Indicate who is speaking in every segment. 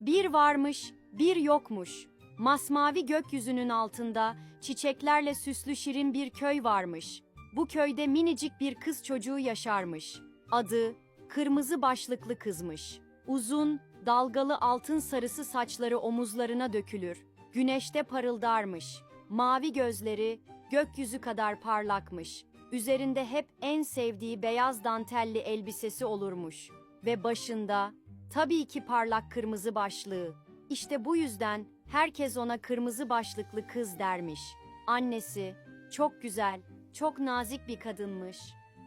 Speaker 1: Bir varmış, bir yokmuş. Masmavi gökyüzünün altında çiçeklerle süslü şirin bir köy varmış. Bu köyde minicik bir kız çocuğu yaşarmış. Adı kırmızı başlıklı kızmış. Uzun, dalgalı altın sarısı saçları omuzlarına dökülür. Güneşte parıldarmış. Mavi gözleri gökyüzü kadar parlakmış. Üzerinde hep en sevdiği beyaz dantelli elbisesi olurmuş ve başında tabii ki parlak kırmızı başlığı. İşte bu yüzden herkes ona kırmızı başlıklı kız dermiş. Annesi çok güzel, çok nazik bir kadınmış.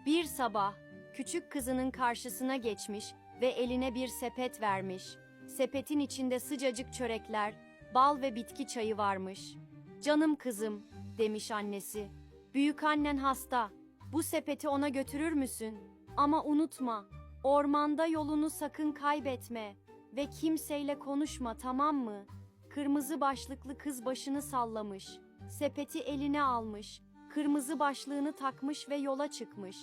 Speaker 1: Bir sabah küçük kızının karşısına geçmiş ve eline bir sepet vermiş. Sepetin içinde sıcacık çörekler, bal ve bitki çayı varmış. Canım kızım, demiş annesi. Büyük annen hasta. Bu sepeti ona götürür müsün? Ama unutma, ormanda yolunu sakın kaybetme ve kimseyle konuşma tamam mı? Kırmızı başlıklı kız başını sallamış. Sepeti eline almış. Kırmızı başlığını takmış ve yola çıkmış.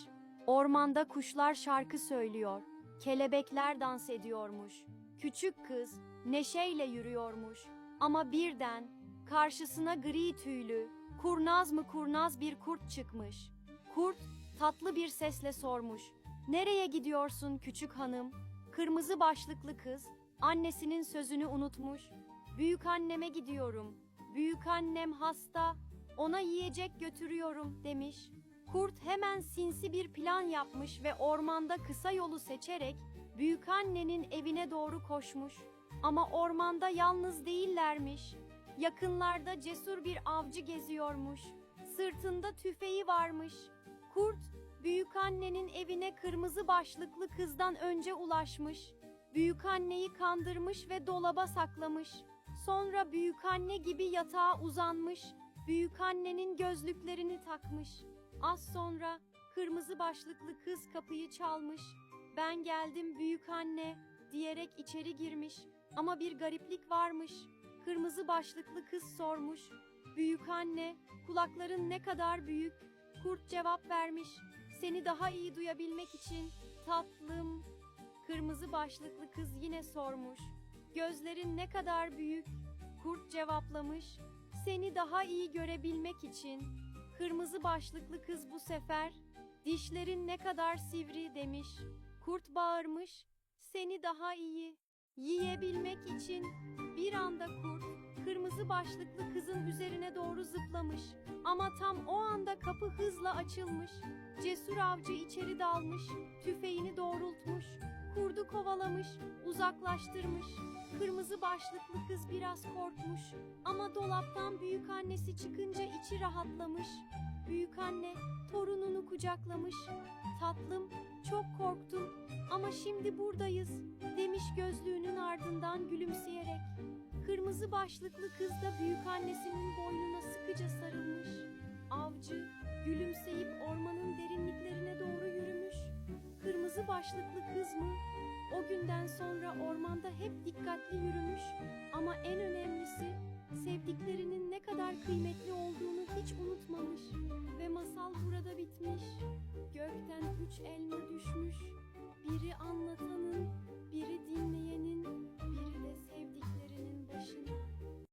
Speaker 1: Ormanda kuşlar şarkı söylüyor. Kelebekler dans ediyormuş. Küçük kız neşeyle yürüyormuş. Ama birden karşısına gri tüylü, kurnaz mı kurnaz bir kurt çıkmış. Kurt tatlı bir sesle sormuş. Nereye gidiyorsun küçük hanım? Kırmızı başlıklı kız annesinin sözünü unutmuş. Büyük anneme gidiyorum. Büyük annem hasta. Ona yiyecek götürüyorum demiş. Kurt hemen sinsi bir plan yapmış ve ormanda kısa yolu seçerek büyük annenin evine doğru koşmuş. Ama ormanda yalnız değillermiş. Yakınlarda cesur bir avcı geziyormuş. Sırtında tüfeği varmış. Kurt, annenin evine kırmızı başlıklı kızdan önce ulaşmış. Büyük anneyi kandırmış ve dolaba saklamış. Sonra büyük anne gibi yatağa uzanmış. Büyük annenin gözlüklerini takmış. Az sonra kırmızı başlıklı kız kapıyı çalmış. Ben geldim büyük anne diyerek içeri girmiş. Ama bir gariplik varmış. Kırmızı başlıklı kız sormuş. Büyük anne, kulakların ne kadar büyük? Kurt cevap vermiş. Seni daha iyi duyabilmek için tatlım. Kırmızı başlıklı kız yine sormuş. Gözlerin ne kadar büyük? Kurt cevaplamış. Seni daha iyi görebilmek için. Kırmızı başlıklı kız bu sefer dişlerin ne kadar sivri demiş. Kurt bağırmış. Seni daha iyi yiyebilmek için bir anda kurt kırmızı başlıklı kızın üzerine doğru zıplamış. Ama tam o anda kapı hızla açılmış. Cesur avcı içeri dalmış, tüfeğini doğrultmuş, kurdu kovalamış, uzaklaştırmış. Kırmızı başlıklı kız biraz korkmuş ama dolaptan büyük annesi çıkınca içi rahatlamış. Büyük anne torununu kucaklamış. Tatlım, çok korktum ama şimdi buradayız demiş gözlüğünün ardından gülümseyerek. Kırmızı başlıklı kız da büyük annesinin boynuna sıkıca sarılmış. Avcı gülümseyip ormanın derinliklerine doğru yürümüş. Kırmızı başlıklı kız mı? O günden sonra ormanda hep dikkatli yürümüş ama en önemlisi sevdiklerinin ne kadar kıymetli olduğunu hiç unutmamış ve masal burada bitmiş. Gökten üç elma düşmüş.